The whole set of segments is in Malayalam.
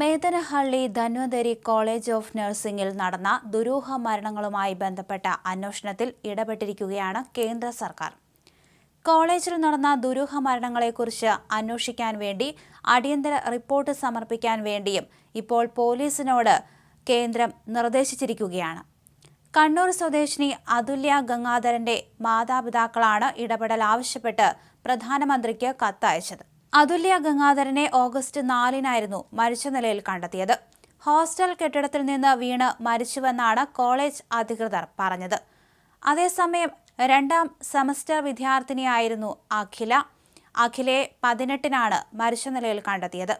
മേതനഹള്ളി ധന്വന്തരി കോളേജ് ഓഫ് നഴ്സിംഗിൽ നടന്ന ദുരൂഹ മരണങ്ങളുമായി ബന്ധപ്പെട്ട അന്വേഷണത്തിൽ ഇടപെട്ടിരിക്കുകയാണ് കേന്ദ്ര സർക്കാർ. കോളേജിൽ നടന്ന ദുരൂഹ മരണങ്ങളെക്കുറിച്ച് അന്വേഷിക്കാൻ വേണ്ടി അടിയന്തര റിപ്പോർട്ട് സമർപ്പിക്കാൻ വേണ്ടിയും ഇപ്പോൾ പോലീസിനോട് കേന്ദ്രം നിർദ്ദേശിച്ചിരിക്കുകയാണ്. കണ്ണൂർ സ്വദേശിനി അതുല്യ ഗംഗാധരന്റെ മാതാപിതാക്കളാണ് ഇടപെടൽ ആവശ്യപ്പെട്ട് പ്രധാനമന്ത്രിക്ക് കത്തയച്ചത്. അതുല്യ ഗംഗാധരനെ ഓഗസ്റ്റ് നാലിനായിരുന്നു മരിച്ച നിലയിൽ കണ്ടെത്തിയത്. ഹോസ്റ്റൽ കെട്ടിടത്തിൽ നിന്ന് വീണ് മരിച്ചുവെന്നാണ് കോളേജ് അധികൃതർ പറഞ്ഞത്. അതേസമയം രണ്ടാം സെമസ്റ്റർ വിദ്യാർത്ഥിനിയായിരുന്നു അഖില. അഖിലയെ പതിനെട്ടിനാണ് മരിച്ച നിലയിൽ കണ്ടെത്തിയത്.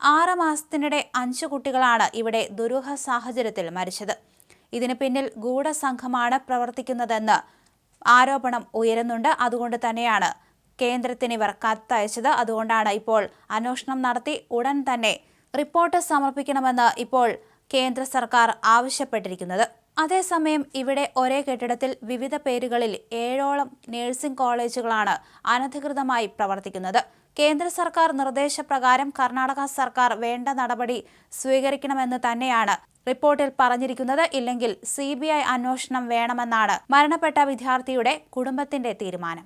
ആറ് മാസത്തിനിടെ അഞ്ച് കുട്ടികളാണ് ഇവിടെ ദുരൂഹ സാഹചര്യത്തിൽ മരിച്ചത്. ഇതിന് പിന്നിൽ ഗൂഢസംഘമാണ് പ്രവർത്തിക്കുന്നതെന്ന് ആരോപണം ഉയരുന്നുണ്ട്. അതുകൊണ്ട് തന്നെയാണ് കേന്ദ്രത്തിന് ഇവർ കത്തയച്ചത്. അതുകൊണ്ടാണ് ഇപ്പോൾ അന്വേഷണം നടത്തി ഉടൻ തന്നെ റിപ്പോർട്ട് സമർപ്പിക്കണമെന്ന് ഇപ്പോൾ കേന്ദ്ര സർക്കാർ ആവശ്യപ്പെട്ടിരിക്കുന്നത്. അതേസമയം ഇവിടെ ഒരേ കെട്ടിടത്തിൽ വിവിധ പേരുകളിൽ ഏഴോളം നഴ്സിംഗ് കോളേജുകളാണ് അനധികൃതമായി പ്രവർത്തിക്കുന്നത്. കേന്ദ്ര സർക്കാർ നിർദ്ദേശപ്രകാരം കർണാടക സർക്കാർ വേണ്ട നടപടി സ്വീകരിക്കണമെന്ന് തന്നെയാണ് റിപ്പോർട്ടിൽ പറഞ്ഞിരിക്കുന്നത്. ഇല്ലെങ്കിൽ സി ബി ഐ അന്വേഷണം വേണമെന്നാണ് മരണപ്പെട്ട വിദ്യാർത്ഥിയുടെ കുടുംബത്തിന്റെ തീരുമാനം.